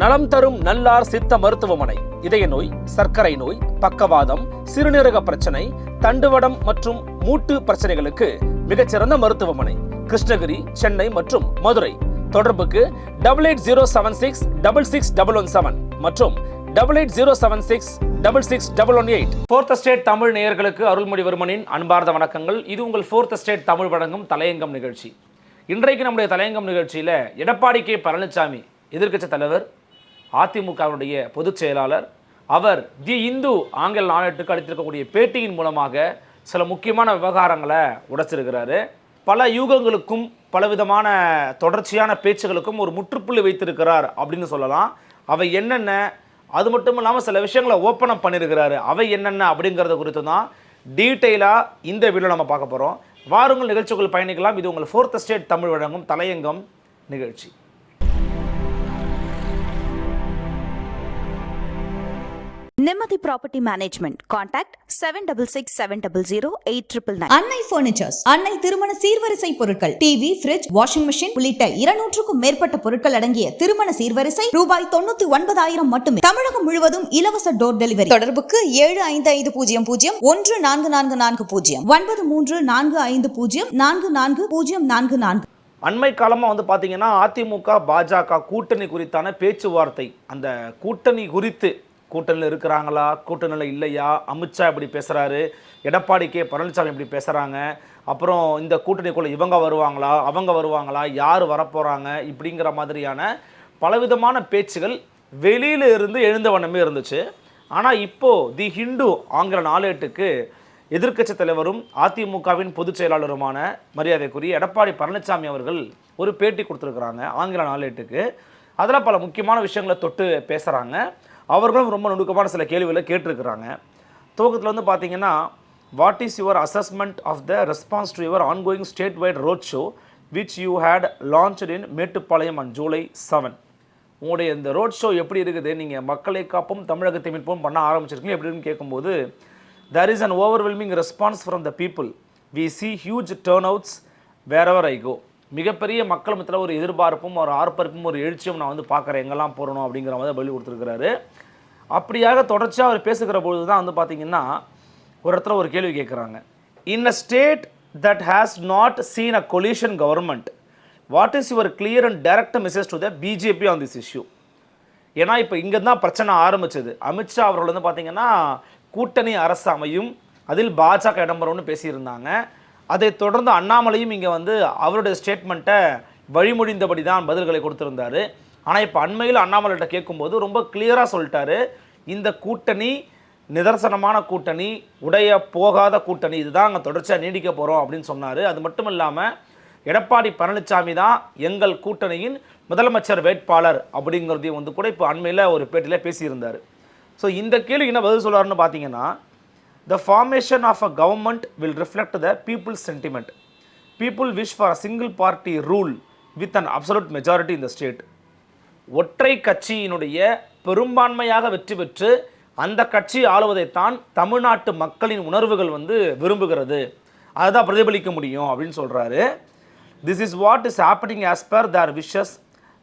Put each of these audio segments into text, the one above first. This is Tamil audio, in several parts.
நலம் தரும் நல்லார் சித்த மருத்துவமனை. இதய நோய் சர்க்கரை நோய் பக்கவாதம் சிறுநீரக பிரச்சனை தண்டுவடம் மற்றும் மூட்டு பிரச்சனைகளுக்கு மிகச்சிறந்த மருத்துவமனை. கிருஷ்ணகிரி சென்னை மற்றும் மதுரை. தொடர்புக்கு double eight zero seven six double six double one seven மற்றும் double eight zero seven six double six double one eight fourth state Tamil நேயர்களுக்கு அருள்மொழிவர்மனின் அன்பார்ந்த வணக்கங்கள். இது உங்கள் ஃபோர்த் ஸ்டேட் தமிழ் வழங்கும் தலையங்கம் நிகழ்ச்சி. இன்றைக்கு நம்முடைய தலையங்கம் நிகழ்ச்சியில் எடப்பாடி கே பழனிசாமி எதிர்க்கட்சி தலைவர் அதிமுகவினுடைய பொதுச் செயலாளர். அவர் தி இந்து ஆங்கில நாளேட்டுக்கு அளித்திருக்கக்கூடிய பேட்டியின் மூலமாக சில முக்கியமான விவகாரங்களை உடைச்சிருக்கிறாரு. பல யூகங்களுக்கும் பலவிதமான தொடர்ச்சியான பேச்சுகளுக்கும் ஒரு முற்றுப்புள்ளி வைத்திருக்கிறார் அப்படின்னு சொல்லலாம். அவை என்னென்ன? அது மட்டும் இல்லாமல் சில விஷயங்களை ஓப்பன் அப் பண்ணியிருக்கிறாரு அவை என்னென்ன அப்படிங்கிறத குறித்து தான் டீட்டெயிலாக இந்த வீடியோ நம்ம பார்க்க போகிறோம் வாருங்கள் நிகழ்ச்சிக்குள் பயணிக்கலாம். இது உங்கள் ஃபோர்த் ஸ்டேட் தமிழ் வழங்கும் தலையங்கம் நிகழ்ச்சி. Nimmathi property management contact seven double six seven double zero eight triple nine Annai furnitures Annai திருமண சீர்வரிசை பொருட்கள் டிவி ஃபிரிட்ஜ் வாஷிங் மிஷின் உள்ளிட்ட இருநூற்றுக்கும் மேற்பட்ட பொருட்கள் அடங்கிய திருமண சீர்வரிசை ரூபாய் தொண்ணூத்தி ஒன்பதாயிரம் மட்டுமே. தமிழகம் முழுவதும் இலவச டோர் டெலிவரி தொடர்புக்கு ஏழு ஐந்து ஐந்து பூஜ்ஜியம் பூஜ்ஜியம் ஒன்று நான்கு நான்கு நான்கு பூஜ்ஜியம். ஒன்பது மூன்று நான்கு ஐந்து பூஜ்ஜியம் நான்கு நான்கு பூஜ்ஜியம் நான்கு நான்கு. அண்மை காலமாக வந்து பார்த்தீங்கன்னா அதிமுக பாஜக கூட்டணி குறித்தான பேச்சுவார்த்தை. அந்த கூட்டணி குறித்து கூட்டணியில் இருக்கிறாங்களா? கூட்டணியில் இல்லையா? அமித்ஷா இப்படி பேசுகிறாரு எடப்பாடி கே. பழனிசாமி இப்படி பேசுகிறாங்க அப்புறம் இந்த கூட்டணிக்குள்ளே இவங்க வருவாங்களா? அவங்க வருவாங்களா? யார் வரப்போகிறாங்க இப்படிங்கிற மாதிரியான பலவிதமான பேச்சுகள் வெளியில் இருந்து எழுந்த வண்ணமே இருந்துச்சு. ஆனால் இப்போது தி ஹிந்து ஆங்கில நாளேட்டுக்கு எதிர்க்கட்சி தலைவரும் அதிமுகவின் பொதுச் செயலாளருமான மரியாதைக்குரிய எடப்பாடி பழனிசாமி அவர்கள் ஒரு பேட்டி கொடுத்துருக்குறாங்க ஆங்கில நாளேட்டுக்கு. அதில் பல முக்கியமான விஷயங்களை தொட்டு பேசுகிறாங்க அவர்களும் ரொம்ப நுணுக்கமான சில கேள்விகளை கேட்டிருக்கிறாங்க. துவக்கத்தில் வந்து பார்த்தீங்கன்னா what is your assessment of the response to your ongoing state wide road show which you had launched in Mettupalayam and July seven உங்களுடைய இந்த ரோட் ஷோ எப்படி இருக்குது? நீங்கள் மக்களை காப்பும் தமிழகத்தை மீட்போம் பண்ண ஆரம்பிச்சிருக்கீங்க எப்படின்னு கேட்கும்போது there is an overwhelming response from the people we see huge turnouts wherever I go மிகப்பெரிய மக்கள் மத்தியில் ஒரு எதிர்பார்ப்பும் ஒரு ஆர்ப்பரிப்பும் ஒரு எழுச்சியும் நான் வந்து பார்க்குறேன். எங்கெல்லாம் போகணும் அப்படிங்கிற மாதிரி பதில் கொடுத்துருக்கிறாரு. அப்படியாக தொடர்ச்சியாக அவர் பேசுகிற பொழுது தான் வந்து பார்த்தீங்கன்னா ஒரு இடத்துல ஒரு கேள்வி கேட்குறாங்க in a state that has not seen a coalition government what is your clear and direct message to the BJP on this issue ஏன்னா இப்போ இங்கே தான் பிரச்சனை ஆரம்பிச்சது. அமித்ஷா அவர்கள் வந்து பார்த்திங்கன்னா கூட்டணி அரசு அமையும் அதில் பாஜக இடம்பெறும்னு பேசியிருந்தாங்க. அதை தொடர்ந்து அண்ணாமலையும் இங்கே வந்து அவருடைய ஸ்டேட்மெண்ட்டை வழிமொழிந்தபடி தான் பதில்களை கொடுத்துருந்தார். ஆனால் இப்போ அண்மையில் அண்ணாமலைகிட்ட கேட்கும்போது ரொம்ப கிளியராக சொல்லிட்டாரு. இந்த கூட்டணி நிதர்சனமான கூட்டணி உடைய போகாத கூட்டணி இதுதான் அங்கே தொடர்ச்சியாக நீடிக்க போகிறோம் அப்படின்னு சொன்னார். அது மட்டும் இல்லாமல் எடப்பாடி பழனிசாமி தான் எங்கள் கூட்டணியின் முதலமைச்சர் வேட்பாளர் அப்படிங்கிறதையும் வந்து கூட இப்போ அண்மையில் ஒரு பேட்டியில் பேசியிருந்தார். ஸோ இந்த கேள்வி என்ன பதில் சொல்றாருன்னு பார்த்தீங்கன்னா the formation of a government will reflect the people's sentiment people wish for a single party rule with an absolute majority இந்த ஸ்டேட் ஒற்றை கட்சியினுடைய பெரும்பான்மையாக வெற்றி பெற்று அந்த கட்சி ஆளுவதைத்தான் தமிழ்நாட்டு மக்களின் உணர்வுகள் வந்து விரும்புகிறது. அதுதான் பிரதிபலிக்க முடியும் அப்படின்னு சொல்கிறாரு this is what is happening as per their wishes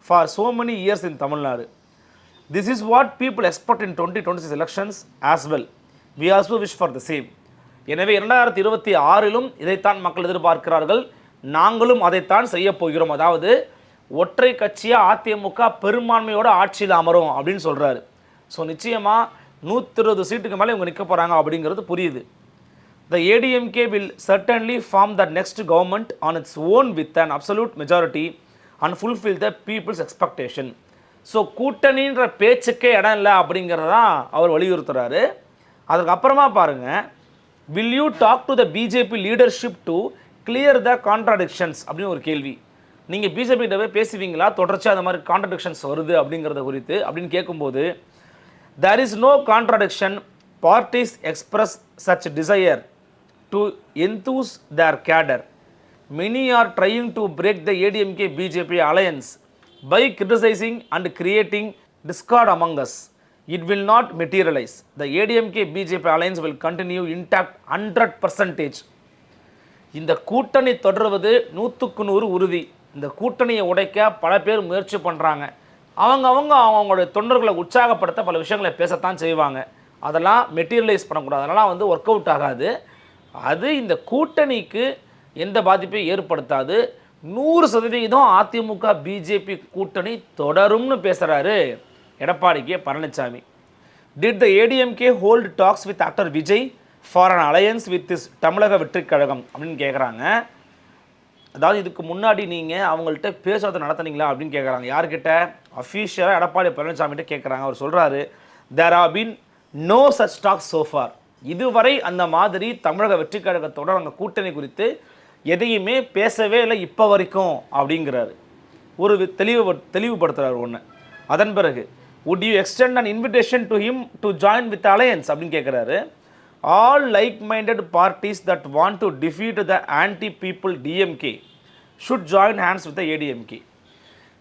for so many years in Tamil Nadu this is what people expect in twenty twenty six elections as well we also wish for the same எனவே இரண்டாயிரத்தி இருபத்தி ஆறிலும் இதைத்தான் மக்கள் எதிர்பார்க்கிறார்கள். நாங்களும் அதைத்தான் செய்ய போகிறோம். அதாவது ஒற்றை கட்சியாக அதிமுக பெரும்பான்மையோட ஆட்சியில் அமரும் அப்படின்னு சொல்கிறாரு ஸோ நிச்சயமாக நூற்றி இருபது சீட்டுக்கு மேலே இவங்க நிற்க போகிறாங்க அப்படிங்கிறது புரியுது. The ADMK will certainly form the next government on its own with an absolute majority and fulfil the people's expectation so கூட்டணின்ற பேச்சுக்கே இடம் இல்லை அப்படிங்கிறதான் அவர் வலியுறுத்துறாரு. அதுக்கப்புறமா பாருங்க will you talk to the BJP leadership to clear the contradictions அப்படின்னு ஒரு கேள்வி நீங்கள் பிஜேபிகிட்ட போய் பேசுவீங்களா தொடர்ச்சியாக அந்த மாதிரி கான்ட்ரடிக்ஷன்ஸ் வருது அப்படிங்கிறத குறித்து அப்படின்னு கேட்கும்போது there is no contradiction parties express such desire to enthuse their cadre many are trying to break the ADMK BJP alliance by criticising and creating discord amongst it will not materialize. The admk bjp alliance will continue intact 100 percentage. இந்த கூட்டணி தொடர்வது நூற்றுக்கு நூறு உறுதி. இந்த கூட்டணியை உடைக்க பல பேர் முயற்சி பண்ணுறாங்க அவங்க அவங்க அவங்களுடைய தொண்டர்களை உற்சாகப்படுத்த பல விஷயங்களை பேசத்தான் செய்வாங்க. அதெல்லாம் மெட்டீரியலைஸ் பண்ணக்கூடாது. அதெல்லாம் வந்து ஒர்க் அவுட் ஆகாது. அது இந்த கூட்டணிக்கு எந்த பாதிப்பையும் ஏற்படுத்தாது. நூறு சதவீதம் அதிமுக பிஜேபி கூட்டணி தொடரும்னு பேசுகிறாரு Edappadi K Palaniswami did the ADMK hold talks with actor Vijay for an alliance with this Tamilaga Vettri Kazhagam அப்படின்னு கேட்குறாங்க அதாவது இதுக்கு முன்னாடி நீங்கள் அவங்கள்ட்ட பேசுறதை நடத்துனீங்களா அப்படின்னு கேட்குறாங்க யார்கிட்ட? அஃபீஷியலாக எடப்பாடி பழனிசாமிகிட்ட கேட்குறாங்க அவர் சொல்கிறாரு there are been no such talks so far இதுவரை அந்த மாதிரி தமிழக வெற்றிக் கழகத்தோட நாங்கள் கூட்டணி குறித்து எதையுமே பேசவே இல்லை இப்போ வரைக்கும் அப்படிங்கிறாரு. ஒரு தெளிவு தெளிவுபடுத்துகிறார் ஒன்று அதன் பிறகு would you extend an invitation to him to join with alliance அப்படின்னு கேட்குறாரு all like minded parties that want to defeat the anti people DMK should join hands with ADMK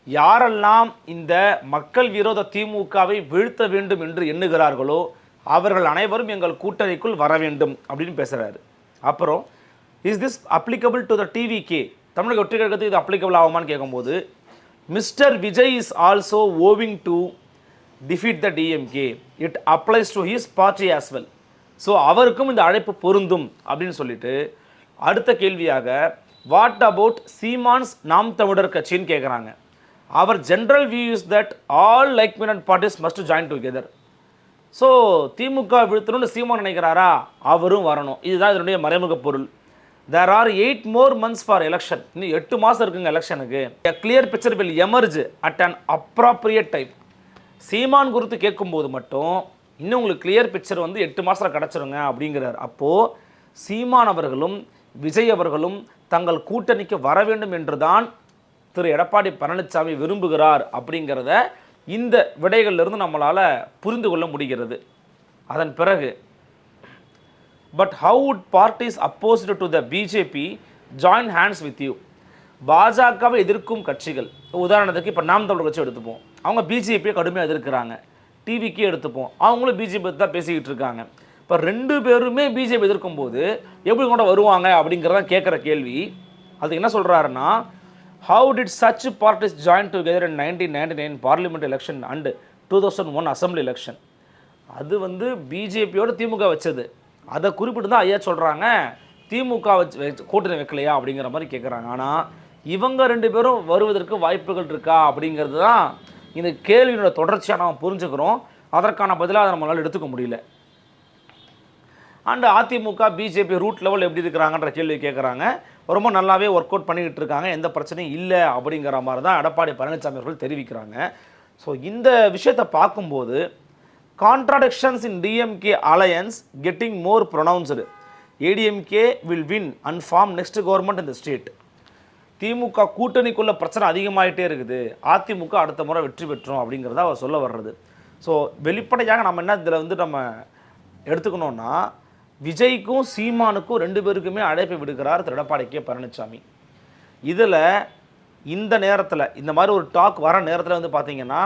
யாரெல்லாம் இந்த மக்கள் விரோத திமுகவை வீழ்த்த வேண்டும் என்று எண்ணுகிறார்களோ அவர்கள் அனைவரும் எங்கள் கூட்டணிக்குள் வர வேண்டும் அப்படின்னு பேசுகிறாரு அப்புறம் is this applicable to the TVK Tamilaga ஒற்றை கழகத்துக்கு இது அப்ளிகபிள் ஆகுமான்னு கேட்கும்போது mister Vijay is also owing to defeat the DMK it applies to his party as well so அவருக்கும் இந்த அழைப்பு பொருந்தும் அப்படின்னு சொல்லிட்டு அடுத்த கேள்வியாக வாட் அபவுட் சீமான்ஸ் நாம் தமிழர் கட்சின்னு கேட்குறாங்க அவர் general view is that all like minded parties must join together so திமுக வீழ்த்தணும்னு சீமான் நினைக்கிறாரா? அவரும் வரணும். இதுதான் இதனுடைய மறைமுக பொருள். There are eight more months for election இன்னும் எட்டு மாதம் இருக்குங்க எலெக்ஷனுக்கு clear picture will emerge at an appropriate time Seeman குறித்து கேட்கும்போது மட்டும் இன்னும் உங்களுக்கு கிளியர் பிக்சர் வந்து எட்டு மாதத்தில் கிடச்சிருங்க அப்படிங்கிறார். அப்போது சீமான் அவர்களும் விஜய் அவர்களும் தங்கள் கூட்டணிக்கு வர வேண்டும் என்று தான் திரு. எடப்பாடி பழனிசாமி விரும்புகிறார் அப்படிங்கிறத இந்த விடைகளிலிருந்து நம்மளால் புரிந்து கொள்ள முடிகிறது. அதன் பிறகு but how would parties opposite to the BJP join hands with you பாஜகவை எதிர்க்கும் கட்சிகள். உதாரணத்துக்கு இப்போ நாம் தமிழர் கட்சி எடுத்துப்போம். அவங்க பிஜேபியை கடுமையாக எதிர்க்கிறாங்க. டிவிக்கே எடுத்துப்போம். அவங்களும் பிஜேபி தான் பேசிக்கிட்டு இருக்காங்க. இப்போ ரெண்டு பேருமே பிஜேபி எதிர்க்கும் போது எப்படி கொண்ட வருவாங்க அப்படிங்கிறத கேட்குற கேள்வி. அதுக்கு என்ன சொல்கிறாருன்னா how did such parties join together in nineteen ninety nine parliament election and two thousand one assembly election அது வந்து பிஜேபியோட திமுக வச்சது. அதை குறிப்பிட்டு தான் ஐயா சொல்கிறாங்க திமுக வச்சு வச்சு- கூட்டணி வைக்கலையா அப்படிங்கிற மாதிரி கேட்குறாங்க ஆனால் இவங்க ரெண்டு பேரும் வருவதற்கு வாய்ப்புகள் இருக்கா அப்படிங்கிறது தான் இந்த கேள்வியோட தொடர்ச்சியாக நாம் புரிஞ்சுக்கிறோம். அதற்கான பதிலாக அதை நம்மளால் எடுத்துக்க முடியல. அண்டு அதிமுக பிஜேபி ரூட் லெவல் எப்படி இருக்கிறாங்கன்ற கேள்வி கேட்குறாங்க ரொம்ப நல்லாவே ஒர்க் அவுட் பண்ணிக்கிட்டு இருக்காங்க. எந்த பிரச்சனையும் இல்லை அப்படிங்கிற மாதிரி தான் எடப்பாடி பழனிசாமி அவர்கள் தெரிவிக்கிறாங்க. ஸோ இந்த விஷயத்தை பார்க்கும்போது contradictions in DMK alliance getting more pronounced ADMK will win and form next government இந்த ஸ்டேட் திமுக கூட்டணிக்குள்ள பிரச்சனை அதிகமாயிட்டே இருக்குது. அதிமுக அடுத்த முறை வெற்றி பெற்றோம் அப்படிங்கிறத அவர் சொல்ல வர்றது. ஸோ வெளிப்படையாக நம்ம என்ன இதில் வந்து நம்ம எடுத்துக்கணும்னா விஜய்க்கும் சீமானுக்கும் ரெண்டு பேருக்குமே அழைப்பு விடுக்கிறார் திரு எடப்பாடி கே. பழனிசாமி இதில் இந்த நேரத்தில் இந்த மாதிரி ஒரு டாக் வர நேரத்தில் வந்து பார்த்தீங்கன்னா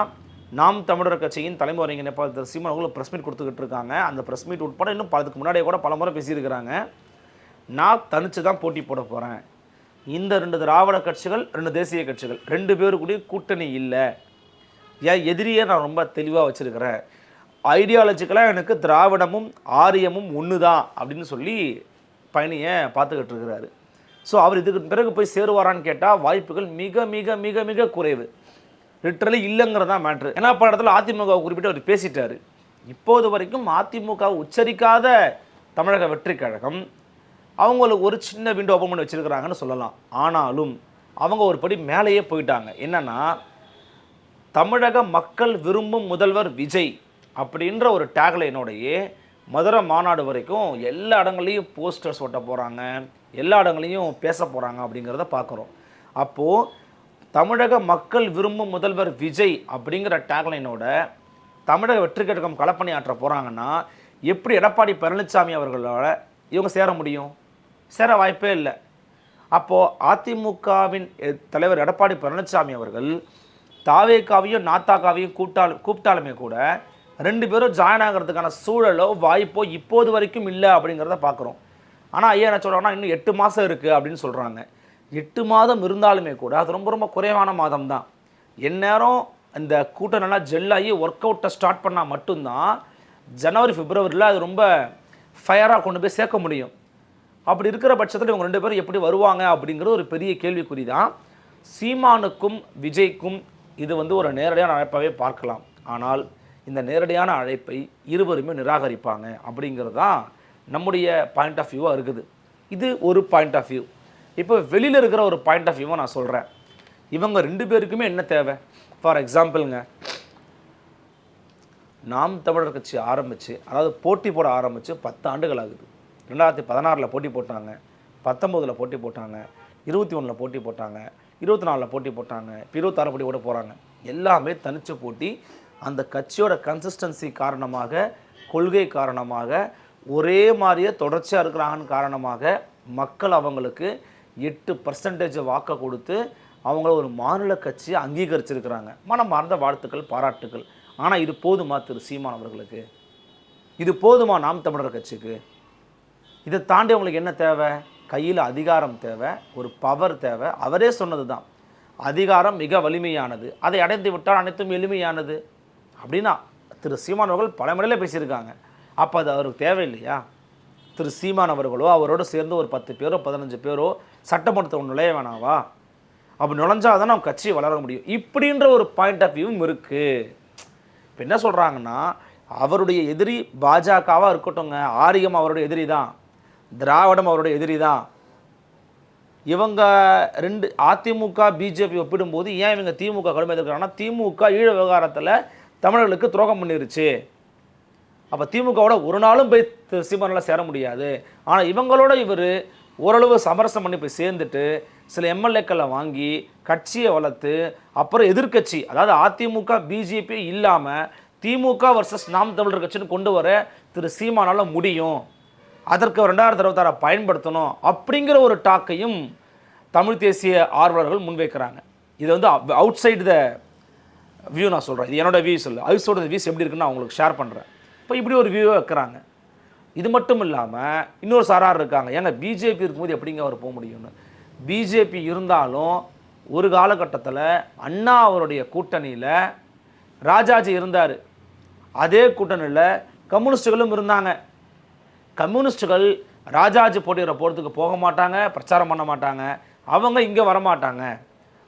நாம் தமிழர் கட்சியின் தலைமை ஒருங்கிணைப்பாளர் திரு. சீமான் அவர்களும் ப்ரெஸ் மீட் கொடுத்துக்கிட்டு இருக்காங்க. அந்த ப்ரெஸ் மீட் உட்பட இன்னும் அதுக்கு முன்னாடியே கூட பல முறை பேசியிருக்கிறாங்க. நான் தனித்து தான் போட்டி போட போகிறேன் இந்த ரெண்டு திராவிட கட்சிகள் ரெண்டு தேசிய கட்சிகள் ரெண்டு பேருக்குடைய கூட்டணி இல்லை. ஏன் எதிரியை நான் ரொம்ப தெளிவாக வச்சுருக்கிறேன். ஐடியாலஜிக்கலாக எனக்கு திராவிடமும் ஆரியமும் ஒன்று தான் அப்படின்னு சொல்லி பயணியை பார்த்துக்கிட்டு இருக்கிறாரு. ஸோ அவர் இதுக்கு பிறகு போய் சேருவாரான்னு கேட்டால் வாய்ப்புகள் மிக மிக மிக மிக குறைவு. லிட்ரலி இல்லைங்கிறது தான் மேட்ரு ஏன்னா பல இடத்துல அதிமுக குறிப்பிட்டு அவர் பேசிட்டாரு. இப்போது வரைக்கும் அதிமுக உச்சரிக்காத தமிழக வெற்றி கழகம் அவங்களுக்கு ஒரு சின்ன விண்டோ ஓப்பன் பண்ணி வச்சுருக்கிறாங்கன்னு சொல்லலாம். ஆனாலும் அவங்க ஒரு படி மேலேயே போயிட்டாங்க. என்னென்னா தமிழக மக்கள் விரும்பும் முதல்வர் விஜய் அப்படின்ற ஒரு டேக்லைனோடையே மதுரை மாநாடு வரைக்கும் எல்லா இடங்களையும் போஸ்டர்ஸ் ஒட்ட போகிறாங்க எல்லா இடங்களையும் பேச போகிறாங்க அப்படிங்கிறத பார்க்குறோம் அப்போது தமிழக மக்கள் விரும்பும் முதல்வர் விஜய் அப்படிங்கிற டேக்லைனோட தமிழக வெற்றி கழகம் களப்பணி ஆற்ற போகிறாங்கன்னா எப்படி எடப்பாடி பழனிசாமி அவர்களோட இவங்க சேர முடியும்? சேர வாய்ப்பே இல்லை. அப்போது அதிமுகவின் எ- தலைவர் எடப்பாடி பழனிசாமி அவர்கள் தாவேக்காவையும் நாத்தாக்காவையும் கூட்டாலும் கூப்பிட்டாலுமே கூட ரெண்டு பேரும் ஜாயின் ஆகிறதுக்கான சூழலோ வாய்ப்போ இப்போது வரைக்கும் இல்லை அப்படிங்கிறத பார்க்குறோம் ஆனால் ஐயா என்ன சொல்கிறாங்கன்னா இன்னும் எட்டு மாதம் இருக்குது அப்படின்னு சொல்கிறாங்க எட்டு மாதம் இருந்தாலுமே கூட அது ரொம்ப ரொம்ப குறைவான மாதம் தான். எந்நேரம் இந்த கூட்டம் நல்லா ஜெல்லாகி ஒர்க் அவுட்டை ஸ்டார்ட் பண்ணால் மட்டும்தான் ஜனவரி பிப்ரவரியில் அது ரொம்ப ஃபயராக கொண்டு போய் சேர்க்க முடியும். அப்படி இருக்கிற பட்சத்தில் இவங்க ரெண்டு பேரும் எப்படி வருவாங்க அப்படிங்கிறது ஒரு பெரிய கேள்விக்குறி தான் சீமானுக்கும் விஜய்க்கும் இது வந்து ஒரு நேரடியான அழைப்பாகவே பார்க்கலாம். ஆனால் இந்த நேரடியான அழைப்பை இருவருமே நிராகரிப்பாங்க அப்படிங்கிறது தான் நம்முடைய பாயிண்ட் ஆஃப் வியூவாக இருக்குது. இது ஒரு பாயிண்ட் ஆஃப் வியூ இப்போ வெளியில் இருக்கிற ஒரு பாயிண்ட் ஆஃப் வியூவை நான் சொல்கிறேன் இவங்க ரெண்டு பேருக்குமே என்ன தேவை? ஃபார் எக்ஸாம்பிளுங்க நாம் தமிழர் கட்சி ஆரம்பித்து அதாவது போட்டி போட ஆரம்பித்து பத்து ஆண்டுகள் ஆகுது. ரெண்டாயிரத்தி பதினாறில் போட்டி போட்டாங்க பத்தொம்போதில் போட்டி போட்டாங்க இருபத்தி ஒன்றில் போட்டி போட்டாங்க இருபத்தி நாலில் போட்டி போட்டாங்க இப்போ இருபத்தாறு போட்டி கூட போகிறாங்க எல்லாமே தனிச்ச போட்டி. அந்த கட்சியோட கன்சிஸ்டன்சி காரணமாக கொள்கை காரணமாக ஒரே மாதிரியே தொடர்ச்சியாக இருக்கிறாங்கன்னு காரணமாக மக்கள் அவங்களுக்கு எட்டு பர்சன்டேஜ் வாக்கை கொடுத்து அவங்கள ஒரு மாநில கட்சியை அங்கீகரிச்சிருக்கிறாங்க. மனமார்ந்த வாழ்த்துக்கள் பாராட்டுக்கள். ஆனால் இது போதுமா திரு சீமான் அவர்களுக்கு? இது போதுமா நாம் தமிழர் கட்சிக்கு? இதை தாண்டி அவங்களுக்கு என்ன தேவை? கையில் அதிகாரம் தேவை ஒரு பவர் தேவை. அவரே சொன்னது தான். அதிகாரம் மிக வலிமையானது. அதை அடைந்து விட்டால் அனைத்தும் எளிமையானது. அப்படின்னா திரு சீமான் அவர்கள் பல முறையில் பேசியிருக்காங்க. அப்போ அது அவருக்கு தேவையில்லையா? திரு சீமான் அவர்களோ அவரோடு சேர்ந்து ஒரு பத்து பேரோ பதினஞ்சு பேரோ சட்டமன்றத்தை நுழைய வேணாவா? அப்படி நுழைஞ்சாதான் நம்ம கட்சி வளர முடியும். இப்படின்ற ஒரு பாயிண்ட் ஆஃப் வியூவும் இருக்குது இப்போ என்ன சொல்கிறாங்கன்னா அவருடைய எதிரி பாஜகவாக இருக்கட்டும்ங்க. ஆரியம் அவருடைய எதிரி தான். திராவிடம் அவருடைய எதிரி தான். இவங்க ரெண்டு அதிமுக பிஜேபி ஒப்பிடும்போது ஏன் இவங்க திமுக கடுமை எதிர்க்கிறாங்கன்னா திமுக ஈழ விவகாரத்தில் தமிழர்களுக்கு துரோகம் பண்ணிருச்சு. அப்போ திமுகவோட ஒரு நாளும் போய் திரு சேர முடியாது. ஆனால் இவங்களோட இவர் ஓரளவு சமரசம் பண்ணி போய் சேர்ந்துட்டு சில எம்எல்ஏக்களை வாங்கி கட்சியை வளர்த்து அப்புறம் எதிர்க்கட்சி அதாவது அதிமுக பிஜேபி இல்லாமல் திமுக வர்சஸ் நாம் தமிழர் கட்சின்னு கொண்டு வர திரு சீமானால் முடியும். அதற்கு ரெண்டாயிரத்தி இருபத்தாறை பயன்படுத்தணும் அப்படிங்கிற ஒரு டாக்கையும் தமிழ் தேசிய ஆர்வலர்கள் முன்வைக்கிறாங்க. இது வந்து அவுட் சைடு த வியூ நான் சொல்கிறேன் இது என்னோட வியூஸ் இல்லை. அவுட்ஸோட வியூஸ் எப்படி இருக்குன்னு நான் உங்களுக்கு ஷேர் பண்ணுறேன் இப்போ இப்படி ஒரு வியூவை வைக்கிறாங்க. இது மட்டும் இல்லாமல் இன்னொரு சாரார் இருக்காங்க. ஏங்க பிஜேபி இருக்கும்போது எப்படிங்க அவர் போக முடியும்னு? பிஜேபி இருந்தாலும் ஒரு காலகட்டத்தில் அண்ணா அவருடைய கூட்டணியில் ராஜாஜி இருந்தார். அதே கூட்டணியில் கம்யூனிஸ்டுகளும் இருந்தாங்க. கம்யூனிஸ்டுகள் ராஜாஜி போட்டியிட போகிறதுக்கு போக மாட்டாங்க பிரச்சாரம் பண்ண மாட்டாங்க. அவங்க இங்கே வரமாட்டாங்க.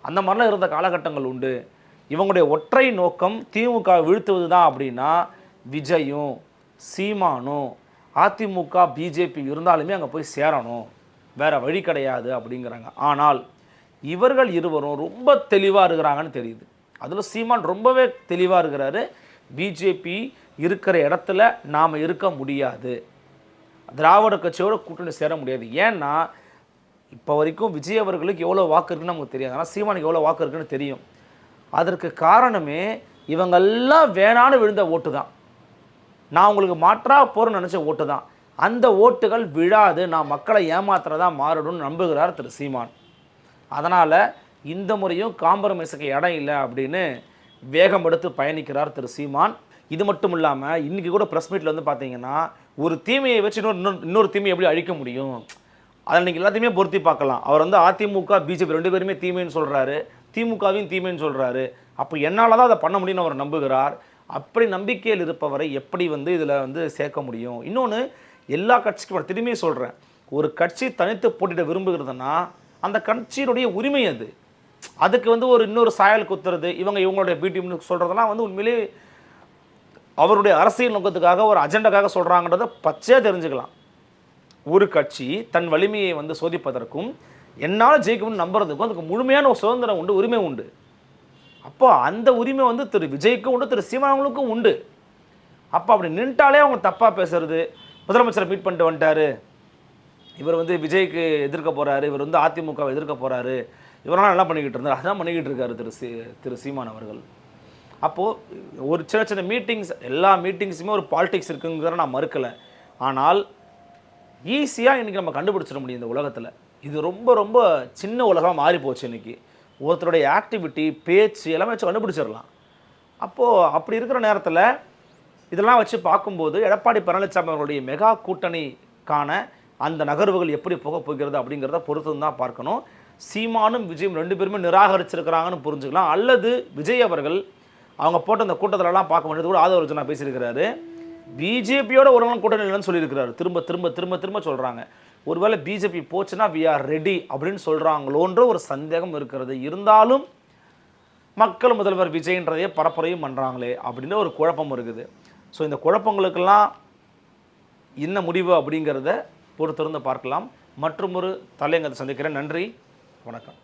அந்த மாதிரிலாம் இருந்த காலகட்டங்கள் உண்டு. இவங்களுடைய ஒற்றை நோக்கம் திமுக வீழ்த்துவது தான் அப்படின்னா விஜயும் சீமானும் அதிமுக பிஜேபி இருந்தாலுமே அங்கே போய் சேரணும். வேறு வழி கிடையாது அப்படிங்கிறாங்க. ஆனால் இவர்கள் இருவரும் ரொம்ப தெளிவாக இருக்கிறாங்கன்னு தெரியுது. அதில் சீமான் ரொம்பவே தெளிவாக இருக்கிறாரு. பிஜேபி இருக்கிற இடத்துல நாம் இருக்க முடியாது. திராவிட கட்சியோட கூட்டணி சேர முடியாது. ஏன்னா இப்போ வரைக்கும் விஜய் அவர்களுக்கு எவ்வளோ வாக்கு இருக்குன்னு நமக்கு தெரியாது. ஆனால் சீமானுக்கு எவ்வளோ வாக்கு இருக்குன்னு தெரியும். அதற்கு காரணமே இவங்கெல்லாம் வேணான்னு விழுந்த ஓட்டு தான். நான் உங்களுக்கு மாற்றா போகிறேன்னு நினச்ச ஓட்டு தான். அந்த ஓட்டுகள் விழாது. நான் மக்களை ஏமாத்துறதா மாறிடும்னு நம்புகிறார் திரு சீமான். அதனால் இந்த முறையும் காம்ப்ரமைஸுக்கு இடம் இல்லை அப்படின்னு வேகம் எடுத்து பயணிக்கிறார் திரு சீமான். இது மட்டும் இல்லாமல் இன்றைக்கி கூட ப்ரெஸ் மீட்டில் வந்து பார்த்தீங்கன்னா ஒரு தீமையை வச்சு இன்னொரு இன்னொரு இன்னொரு தீமையை எப்படி அழிக்க முடியும்? அதில் நீங்கள் எல்லாத்தையுமே பொருத்தி பார்க்கலாம். அவர் வந்து அதிமுக பிஜேபி ரெண்டு பேருமே தீமைன்னு சொல்கிறாரு திமுகவையும் தீமைன்னு சொல்கிறாரு அப்போ என்னால் தான் அதை பண்ண முடியும்னு அவர் நம்புகிறார். அப்படி நம்பிக்கையில் இருப்பவரை எப்படி வந்து இதில் வந்து சேர்க்க முடியும்? இன்னொன்று எல்லா கட்சிக்கும் திரும்பியும் சொல்கிறேன் ஒரு கட்சி தனித்து போட்டிட விரும்புகிறதுனா அந்த கட்சியினுடைய உரிமை அது. அதுக்கு வந்து ஒரு இன்னொரு சாயல் குத்துறது இவங்க இவங்களுடைய பிடிஎம்னு சொல்கிறதெல்லாம் வந்து உண்மையிலே அவருடைய அரசியல் நோக்கத்துக்காக ஒரு அஜெண்டாக்காக சொல்கிறாங்கன்றத பச்சையாக தெரிஞ்சுக்கலாம். ஒரு கட்சி தன் வலிமையை வந்து சோதிப்பதற்கும் என்னால் ஜெயிக்கும்னு நம்புறதுக்கும் அதுக்கு முழுமையான ஒரு சுதந்திரம் உண்டு உரிமை உண்டு. அப்போ அந்த உரிமை வந்து திரு விஜய்க்கும் உண்டு திரு சீமானவங்களுக்கும் உண்டு. அப்போ அப்படி நின்ட்டாலே அவங்க தப்பாக பேசுறது முதலமைச்சரை மீட் பண்ணிட்டு வந்துட்டாரு. இவர் வந்து விஜய்க்கு எதிர்க்க போகிறாரு இவர் வந்து அதிமுகவை எதிர்க்க போகிறாரு இவரெல்லாம் நல்லா பண்ணிக்கிட்டு இருந்தார்? அதான் பண்ணிக்கிட்டு இருக்காரு திரு சி திரு சீமான் அவர்கள். அப்போது ஒரு சின்ன சின்ன மீட்டிங்ஸ் எல்லா மீட்டிங்ஸுமே ஒரு பாலிடிக்ஸ் இருக்குங்கிறத நான் மறுக்கலை. ஆனால் ஈஸியாக இன்றைக்கி நம்ம கண்டுபிடிச்சிட முடியும் இந்த உலகத்தில். இது ரொம்ப ரொம்ப சின்ன உலகம் மாறி போச்சு இன்றைக்கி ஒருத்தருடைய ஆக்டிவிட்டி பேச்சு எல்லாமே வச்சு கண்டுபிடிச்சிடலாம். அப்போது அப்படி இருக்கிற நேரத்தில் இதெல்லாம் வச்சு பார்க்கும்போது எடப்பாடி பழனிசாமி அவர்களுடைய மெகா கூட்டணிக்கான அந்த நகர்வுகள் எப்படி போக போகிறது அப்படிங்கிறத பொறுத்து தான் பார்க்கணும். சீமானும் விஜயும் ரெண்டு பேருமே நிராகரிச்சிருக்கிறாங்கன்னு புரிஞ்சுக்கலாம். அல்லது விஜய் அவர்கள் அவங்க போட்ட அந்த கூட்டத்திலலாம் பார்க்க வேண்டியது கூட ஆதரவு பேசியிருக்கிறாரு. பிஜேபியோட ஒரு நாள் கூட்டணி இல்லைன்னு சொல்லியிருக்கிறாரு. திரும்ப திரும்ப திரும்ப திரும்ப சொல்கிறாங்க ஒருவேளை பிஜேபி போச்சுன்னா வி ஆர் ரெடி அப்படின்னு சொல்கிறாங்களோன்ற ஒரு சந்தேகம் இருக்கிறது. இருந்தாலும் மக்கள் முதல்வர் விஜய்ன்றதையே பரப்புரையும் பண்ணுறாங்களே அப்படின்னு ஒரு குழப்பம் இருக்குது. ஸோ இந்த குழப்பங்களுக்கெல்லாம் என்ன முடிவு அப்படிங்கிறத பொறுத்திருந்து பார்க்கலாம். மற்றும் ஒரு தலையங்கத்தை சந்திக்கிறேன். நன்றி. வணக்கம்.